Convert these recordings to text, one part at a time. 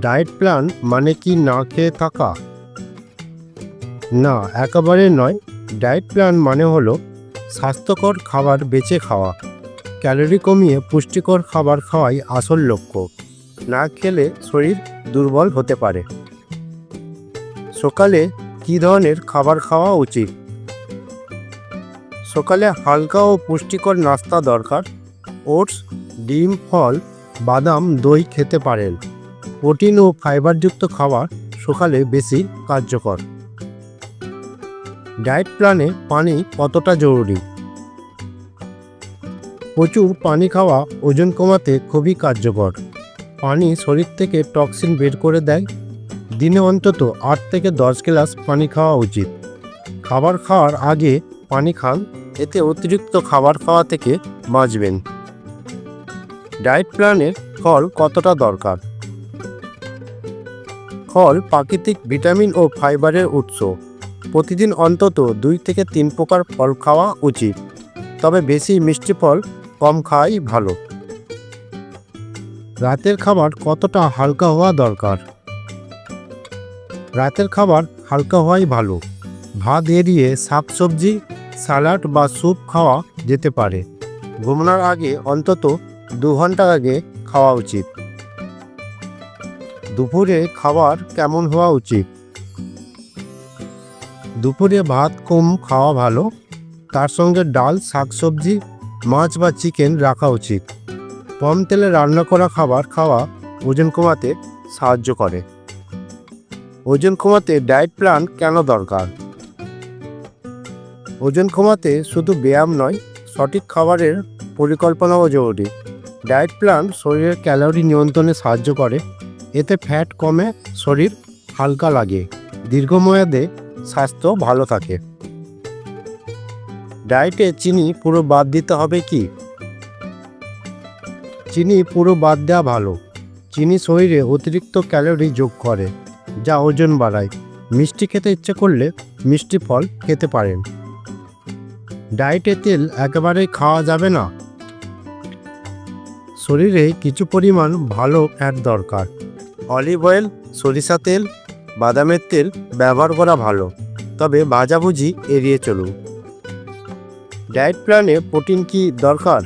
Diet plan মানে কি না খেয়ে থাকা? না, একেবারে নয়। ডায়েট প্ল্যান মানে হলো স্বাস্থ্যকর খাবার বেঁচে খাওয়া, ক্যালোরি কমিয়ে পুষ্টিকর খাবার খাওয়াই আসল লক্ষ্য। না খেলে শরীর দুর্বল হতে পারে। সকালে কী ধরনের খাবার খাওয়া উচিত? সকালে হালকা ও পুষ্টিকর নাস্তা দরকার। ওটস, ডিম, ফল, বাদাম, দই খেতে পারেন। প্রোটিন ও ফাইবারযুক্ত খাবার সকালে বেশি কার্যকর। ডায়েট প্ল্যানে পানি কতটা জরুরি? প্রচুর পানি খাওয়া ওজন কমাতে খুবই কার্যকর। পানি শরীর থেকে টক্সিন বের করে দেয়। দিনে অন্তত আট থেকে দশ গ্লাস পানি খাওয়া উচিত। খাবার খাওয়ার আগে পানি খান, এতে অতিরিক্ত খাবার খাওয়া থেকে বাঁচবেন। ডায়েট প্ল্যানের ফল কতটা দরকার? ফল প্রাকৃতিক ভিটামিন ও ফাইবারের উৎস। প্রতিদিন অন্তত দুই থেকে তিন প্রকার ফল খাওয়া উচিত, তবে বেশি মিষ্টি ফল কম খাওয়াই ভালো। রাতের খাবার কতটা হালকা হওয়া দরকার? রাতের খাবার হালকা হওয়াই ভালো। ভাত এড়িয়ে শাকসবজি, স্যালাড বা স্যুপ খাওয়া যেতে পারে। ঘুমানোর আগে অন্তত দু ঘণ্টা আগে খাওয়া উচিত। দুপুরে খাবার কেমন হওয়া উচিত? দুপুরে ভাত, কম খাওয়া ভালো। তার সঙ্গে ডাল, শাকসবজি, মাছ বা চিকেন রাখা উচিত। কম তেলে রান্না করা খাবার খাওয়া ওজন কমাতে সাহায্য করে। ওজন কমাতে ডায়েট প্ল্যান কেন দরকার? ওজন কমাতে শুধু ব্যায়াম নয়, সঠিক খাবারের পরিকল্পনাও জরুরি। ডায়েট প্ল্যান শরীরের ক্যালোরি নিয়ন্ত্রণে সাহায্য করে। এতে ফ্যাট কমে, শরীর হালকা লাগে। দীর্ঘমেয়াদে স্বাস্থ্য ভালো থাকে। ডায়েটে চিনি পুরো বাদ দিতে হবে কি? চিনি পুরো বাদ দেওয়া ভালো। চিনি শরীরে অতিরিক্ত ক্যালোরি যোগ করে, যা ওজন বাড়ায়। মিষ্টি খেতে ইচ্ছে করলে মিষ্টি ফল খেতে পারেন। ডায়েটে তেল একেবারেই খাওয়া যাবে না। শরীরে কিছু পরিমাণ ভালো ফ্যাট দরকার। অলিভ অয়েল, সরিষা তেল, বাদামের তেল ব্যবহার করা ভালো। তবে ভাজাভুজি এড়িয়ে চলুন। ডায়েট প্ল্যানে প্রোটিন কি দরকার?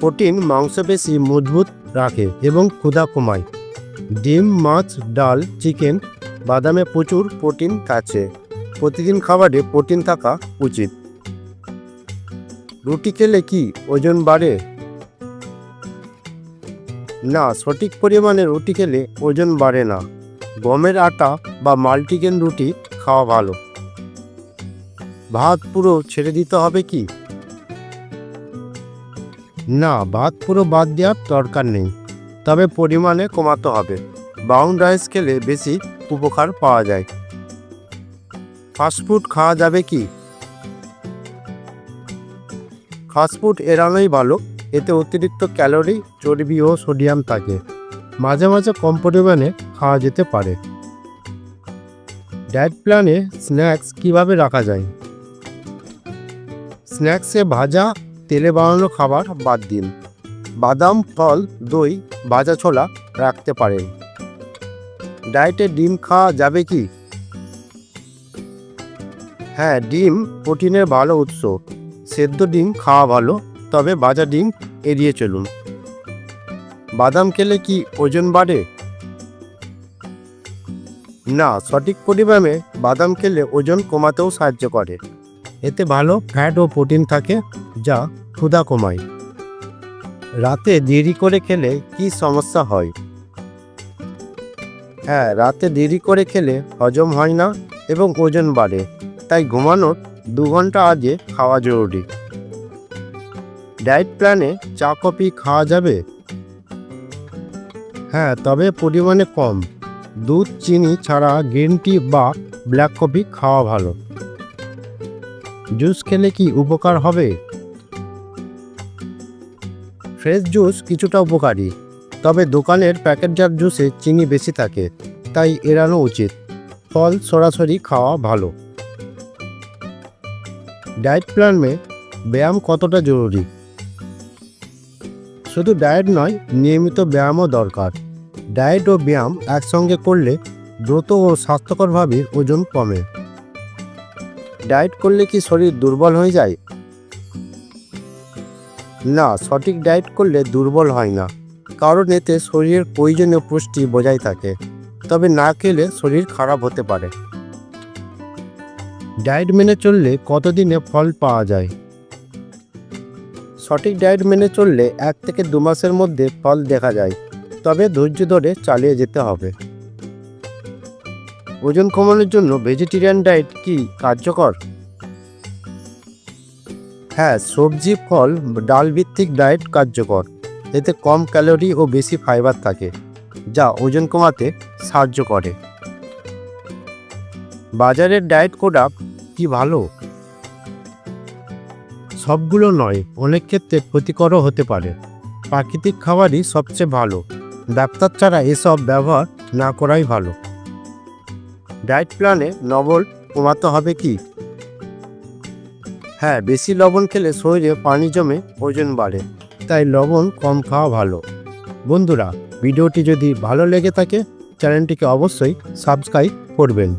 প্রোটিন মাংসপেশি মজবুত রাখে এবং ক্ষুধা কমায়। ডিম, মাছ, ডাল, চিকেন, বাদামে প্রচুর প্রোটিন আছে প্রতিদিন খাবারে প্রোটিন থাকা উচিত। রুটি খেলে কি ওজন বাড়ে? না, সঠিক পরিমাণে রুটি খেলে ওজন বাড়ে না। গমের আটা বা মাল্টিগ্রেন রুটি খাওয়া ভালো। ভাত পুরো ছেড়ে দিতে হবে কি? না, ভাত পুরো বাদ দেওয়ার দরকার নেই। তবে পরিমাণে কমাতে হবে। ব্রাউন রাইস খেলে বেশি উপকার পাওয়া যায়। ফাস্টফুড খাওয়া যাবে কি? ফাস্টফুড এড়ানোই ভালো। এতে অতিরিক্ত ক্যালোরি, চর্বি ও সোডিয়াম থাকে। মাঝে মাঝে কম পরিমাণে খাওয়া যেতে পারে। ডায়েট প্ল্যানে স্ন্যাক্স কীভাবে রাখা যায়? স্ন্যাক্সে ভাজা, তেলে বানানো খাবার বাদ দিন। বাদাম, ফল, দই, ভাজা ছোলা রাখতে পারেন। ডায়েটে ডিম খাওয়া যাবে কি? হ্যাঁ ডিম প্রোটিনের ভালো উৎস। সেদ্ধ ডিম খাওয়া ভালো তবে ভাজা ডিম এড়িয়ে চলুন। বাদাম খেলে কি ওজন বাড়ে? না, সঠিক পরিমাণে বাদাম খেলে ওজন কমাতেও সাহায্য করে। এতে ভালো ফ্যাট ও প্রোটিন থাকে, যা ক্ষুধা কমায়। রাতে দেরি করে খেলে কি সমস্যা হয়? হ্যাঁ রাতে দেরি করে খেলে হজম হয় না এবং ওজন বাড়ে, তাই ঘুমানোর দু ঘণ্টা আগে খাওয়া জরুরি। ডায়েট প্ল্যানে চা, কফি খাওয়া যাবে? হ্যাঁ তবে পরিমাণে কম। দুধ, চিনি ছাড়া গ্রিন টি বা ব্ল্যাক কফি খাওয়া ভালো। জুস খেলে কি উপকার হবে? ফ্রেশ জুস কিছুটা উপকারী, তবে দোকানের প্যাকেটজাত জুসে চিনি বেশি থাকে, তাই এড়ানো উচিত। ফল সরাসরি খাওয়া ভালো। ডায়েট প্ল্যানে ব্যায়াম কতটা জরুরি? শুধু ডায়েট নয়, নিয়মিত ব্যায়ামও দরকার। ডায়েট ও ব্যায়াম একসঙ্গে করলে দ্রুত ও স্বাস্থ্যকরভাবে ওজন কমে। ডায়েট করলে কি শরীর দুর্বল হয়ে যায়? না, সঠিক ডায়েট করলে দুর্বল হয় না, কারণ এতে শরীরের প্রয়োজনীয় পুষ্টি বজায় থাকে, তবে না খেলে শরীর খারাপ হতে পারে। ডায়েট মেনে চললে কতদিনে ফল পাওয়া যায়? সঠিক ডায়েট মেনে চললে এক থেকে দু মাসের মধ্যে ফল দেখা যায়, তবে ধৈর্য ধরে চালিয়ে যেতে হবে। ওজন কমানোর জন্য ভেজিটেরিয়ান ডায়েট কি কার্যকর? হ্যাঁ সবজি, ফল ডাল ভিত্তিক ডায়েট কার্যকর। এতে কম ক্যালোরি ও বেশি ফাইবার থাকে, যা ওজন কমাতে সাহায্য করে। বাজারের ডায়েট কোডা কি ভালো? সবগুলো নয়, অনেক ক্ষেত্রে ক্ষতিকরও হতে পারে। প্রাকৃতিক খাবারই সবচেয়ে ভালো। ডাক্তার ছাড়া এসব ব্যবহার না করাই ভালো। ডায়েট প্ল্যানে লবণ কমাতে হবে কি? হ্যাঁ বেশি লবণ খেলে শরীরে পানি জমে ওজন বাড়ে, তাই লবণ কম খাওয়া ভালো। বন্ধুরা, ভিডিওটি যদি ভালো লেগে থাকে, চ্যানেলটিকে অবশ্যই সাবস্ক্রাইব করবেন।